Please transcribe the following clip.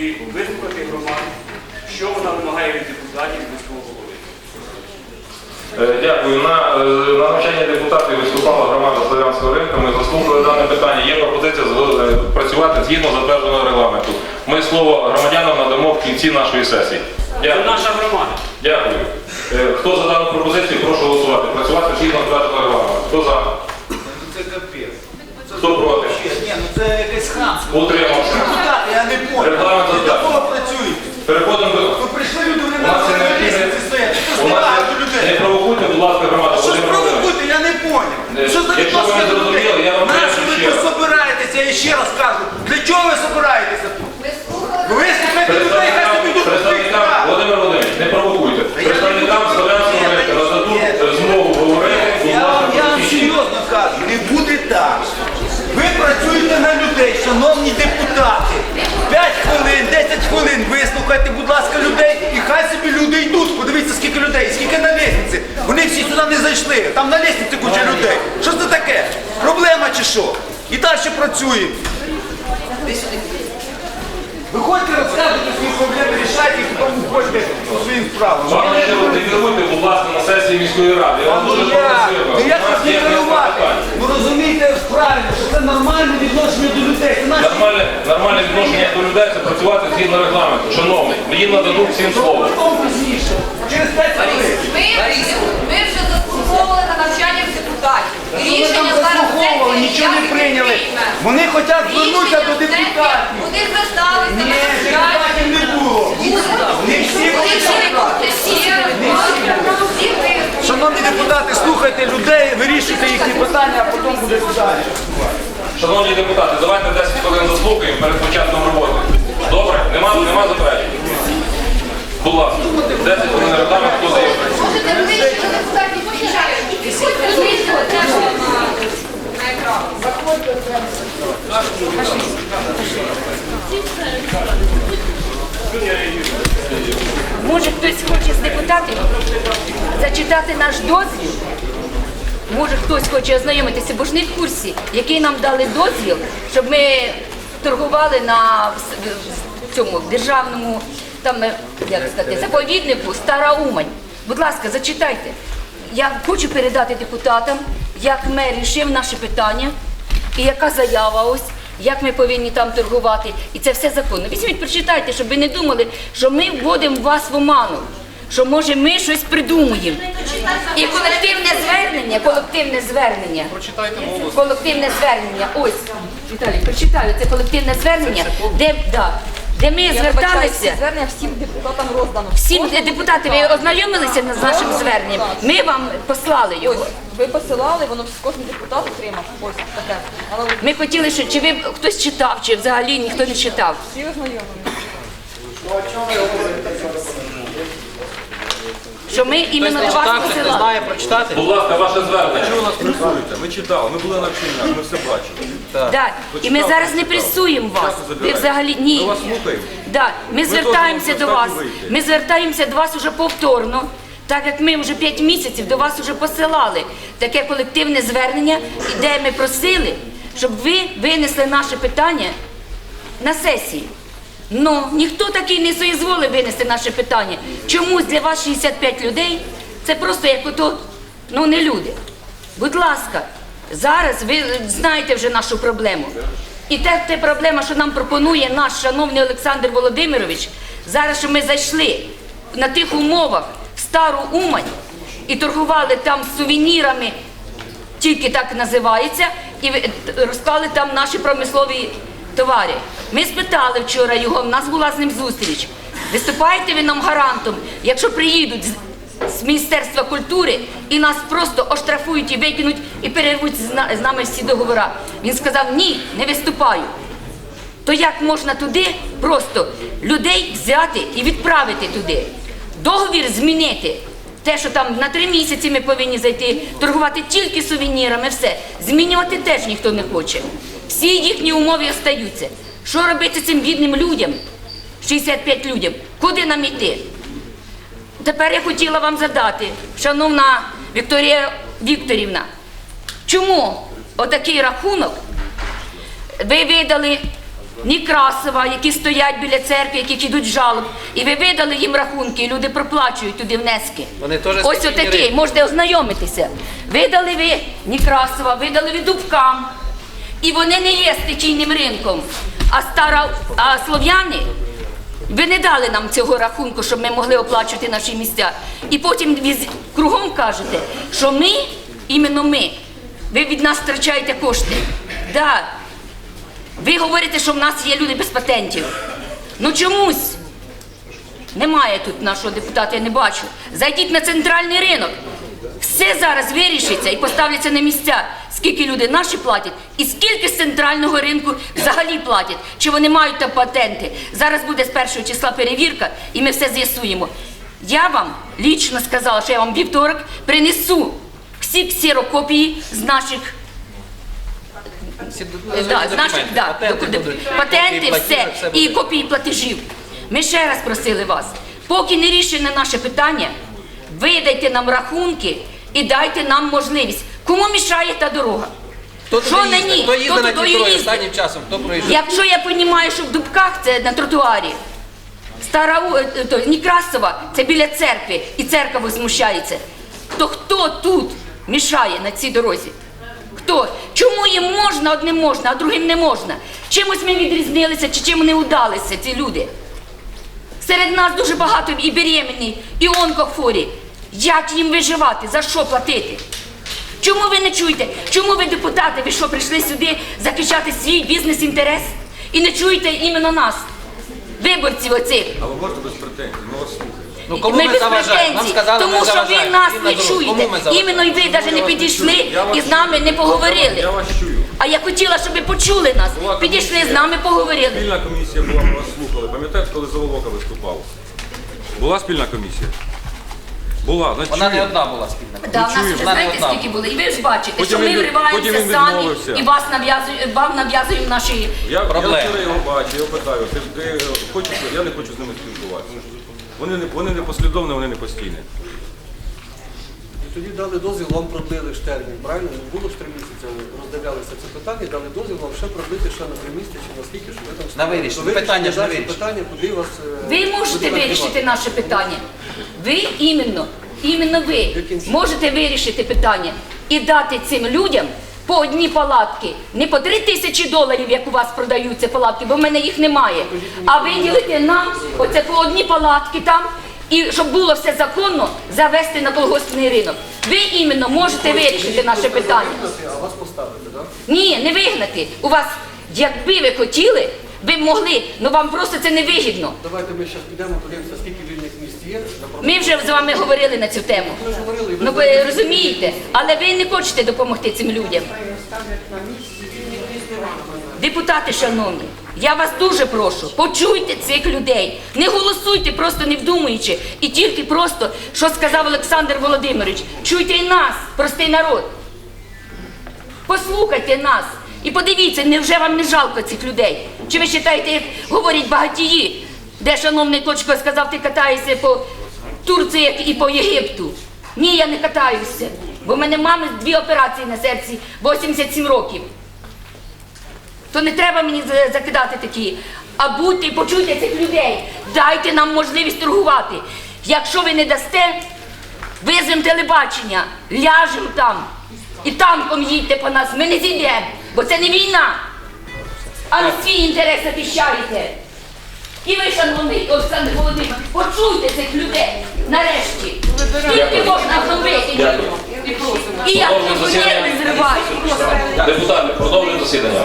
і вислухати громаду, що вона вимагає від депутатів міського голови. Е, Дякую. На, е, на навчанні депутатів виступала громада Слов'янського ринку. Ми заслухали дане питання. Є пропозиція е, працювати згідно затвердженого регламенту. Ми слово громадянам надамо в кінці нашої сесії. Це Дякую. наша громада. Дякую. Хто за дану пропозицію, прошу голосувати. Працювати згідно затвердженого регламенту. Хто за? Це капець. Хто проти? Ні, ну це якесь хамство. Утримався. Я не понял. Регламент Ви для кого працюєте? Переходимо до. Ви прийшли люди, вони У нас на є лісниці стоять. Що У нас збирають є- людей? Не провокуйте, будь ласка, громаду. Що ж Володимир Володимирович. провокуєте, я не понял. Що за якщо ви не до людей? зрозуміли, я вам Нащо поясню ви ще тут раз. собираєтеся, я ще раз кажу. Для чого ви собираєтеся людей, шановні депутати. 5 хвилин, 10 хвилин вислухайте, будь ласка, людей, і хай собі люди йдуть. Подивіться, скільки людей, скільки на лестниці. Вони всі сюди не зайшли. Там на лестниці куча людей. Що це таке? Проблема чи що? І далі працюємо. Рішайте, і по своїм справам. Пане Щиро, не керуйте, будь ласка, на сесії міської ради. Я вам Ну дуже попросив. Ну як вас керувати? питань. Ну розумієте правильно, що це нормальне відношення до людей. Це наші Нормальне, нормальне відношення до людей це працювати згідно регламенту. Шановний, їм нададуть всім слово. потім пізніше. Через 5 хвилин. Ми, ми вже заслуговували на навчання депутатів. Що ви там рішення зараз сесії нічого не ніяк прийняли. прийме. Вони хочуть звернутися до депутатів. Вони зверталися Ні, на депутатів Шановні депутати, слухайте людей, вирішуйте їхні питання, а потім буде далі. Шановні депутати, давайте 10 хвилин заслухаємо перед початком роботи. Добре? Нема, нема заперечень? Будь ласка, 10 хвилин регламент, хто дає? Можете вирішити депутатів почитати. Вийшли теж на на екран. Може хтось хоче з депутатів зачитати наш дозвіл? Може хтось хоче ознайомитися, бо ж не в курсі, який нам дали дозвіл, щоб ми торгували на цьому державному там, е, як сказати, заповіднику Стара Умань. Будь ласка, зачитайте. Я хочу передати депутатам, як мер рішив наше питання і яка заява ось. Як ми повинні там торгувати, і це все законно. Візьміть, прочитайте, щоб ви не думали, що ми вводимо вас в оману, що може ми щось придумуємо. І колективне звернення, колективне звернення. Прочитайте мову. Колективне звернення. Ось, Віталій, прочитаю, це колективне звернення, де, да, де ми зверталися. Звернення всім депутатам роздано. Всім депутати, ви ознайомилися з нашим зверненням. Ми вам послали його. Ви посилали, воно кожен депутат отримав. Ось таке. Але ви Ми хотіли, що чи ви хтось читав, чи взагалі ніхто не читав. всі ознайомлені. Що ми іменно до вас посилали. знає прочитати? Будь ласка, ваше звернення. Чого нас пресуєте? Ми читали, ми були на вченнях, ми все бачили. Да. І ми зараз не пресуємо вас. Ви взагалі ні. Ми вас слухаємо. Да. Ми звертаємося до вас. Ми звертаємося до вас уже повторно. Так як ми вже 5 місяців до вас вже посилали таке колективне звернення, і де ми просили, щоб ви винесли наше питання на сесії. Ну, ніхто такий не соізволив винести наше питання. Чомусь для вас 65 людей це просто як ото, ну не люди. Будь ласка, зараз ви знаєте вже нашу проблему. І те, те проблема, що нам пропонує наш шановний Олександр Володимирович, зараз, що ми зайшли на тих умовах в стару Умань і торгували там сувенірами тільки так називається, і розклали там наші промислові товари. Ми спитали вчора його, в нас була з ним зустріч. Виступаєте ви нам гарантом, якщо приїдуть з, Міністерства культури і нас просто оштрафують і викинуть і перервуть з нами всі договори. Він сказав, ні, не виступаю. То як можна туди просто людей взяти і відправити туди? Договір змінити. Те, що там на три місяці ми повинні зайти, торгувати тільки сувенірами, все. Змінювати теж ніхто не хоче. Всі їхні умови остаються. Що робити цим бідним людям? 65 людям. Куди нам йти? Тепер я хотіла вам задати, шановна Вікторія Вікторівна, Чому отакий рахунок ви видали Некрасова, які стоять біля церкви, які йдуть жалоб, і ви видали їм рахунки, і люди проплачують туди внески. Вони теж Ось отакий, можете ознайомитися. Видали ви Некрасова, видали ви Дубкам, і вони не є стихійним ринком. А стара, а слов'яни, ви не дали нам цього рахунку, щоб ми могли оплачувати наші місця. І потім віз- кругом кажете, що ми, іменно ми, ви від нас втрачаєте кошти. Да. Ви говорите, що в нас є люди без патентів. Ну чомусь немає тут нашого депутата, я не бачу. Зайдіть на центральний ринок. Все зараз вирішиться і поставляться на місця, скільки люди наші платять, і скільки з центрального ринку взагалі платять, чи вони мають там патенти. Зараз буде з першого числа перевірка, і ми все з'ясуємо. Я вам лічно сказала, що я вам вівторок принесу всі ксерокопії з наших Да, з наших да, Патенти патенти, все, і копії платежів. Ми ще раз просили вас, поки не рішене наше питання, видайте нам рахунки і дайте нам можливість. Кому мішає та дорога? Хто Що туди на їздить? ній? Хто Хто на туди їздить? останнім часом? Хто проїжджає? Якщо я розумію, що в Дубках це на тротуарі, Стара У- е, то, Некрасова це біля церкви, і церква возмущається, то хто тут мішає на цій дорозі? Хто? Чому їм можна, одним можна, а другим не можна? Чимось ми відрізнилися, чи чим не удалися ці люди? Серед нас дуже багато і беременні, і онкохворі. Як їм виживати? За що платити? Чому ви не чуєте? Чому ви, депутати, ви що прийшли сюди захищати свій бізнес-інтерес і не чуєте іменно нас, виборців оцих? А ви можете без претензій, ми вас слухаємо. Ну кому ми ми без заважаємо? Нам претензій, сказали, тому ми що ви заважаємо. нас Інна не Друг, чуєте. кому ми заважаємо? Іменно і ви навіть не підійшли Я вас і з нами не поговорили. Я вас чую. А я хотіла, щоб ви почули нас, Була підійшли комісія. з нами, поговорили. Спільна комісія була, ми вас слухали. Пам'ятаєте, коли Заволока виступав? Була спільна комісія? Була, значить Вона не одна була спільна. Да, в нас вже Вона не знаєте, одна. скільки було. І ви ж бачите, Потім що ми він- вриваємося самі відмовився. і вас нав'язують, вам нав'язуємо наші. Я, я вчора його бачу, я питаю, ти, ти е, хочеш, я не хочу з ними спілкуватися. Вони не, вони не послідовні, вони не постійні. Тоді дали дозвіл, вам продлили ж термін, правильно? Не було ж три місяці, роздивлялися це питання, дали дозвіл вам ще продлити ще на три місяці чи на скільки, щоб ви там На вирішення. То Питання ж на далі вирішення. питання, куди вас... е, Ви можете вирішити наше питання. Ви іменно, іменно ви Яким чином? можете вирішити питання і дати цим людям по одній палатки, не по три тисячі доларів, як у вас продаються палатки, бо в мене їх немає. А виділити нам оце по одній палатки там. І щоб було все законно, завести на колгоспний ринок. Ви іменно можете вирішити наше питання. А вас поставити, так? Ні, не вигнати. У вас, якби ви хотіли, ви б могли, але вам просто це не вигідно. Давайте ми зараз підемо, подивимося, скільки вільних місць є. Ми вже з вами говорили на цю тему. Ми говорили, і ви Ну ви розумієте, але ви не хочете допомогти цим людям. Депутати, шановні, я вас дуже прошу, почуйте цих людей. Не голосуйте, просто не вдумуючи. І тільки просто, що сказав Олександр Володимирович, чуйте і нас, простий народ. Послухайте нас і подивіться, невже вам не жалко цих людей? Чи ви вважаєте, як говорять багатії, де шановний Клочко сказав, ти катаєшся по Турції як і по Єгипту? Ні, я не катаюся, бо в мене мами дві операції на серці 87 років. То не треба мені закидати такі. А будьте і почуйте цих людей. Дайте нам можливість торгувати. Якщо ви не дасте, визвемо телебачення, ляжемо там і танком їдьте по нас. Ми не зійдемо, бо це не війна. А на свій інтерес захищаєте. І ви, шановний Олександр Володимирович, почуйте цих людей нарешті. Скільки можна? Дякую. І як Продовжуємо ви засідання. зривають. Депутати, продовжуємо засідання.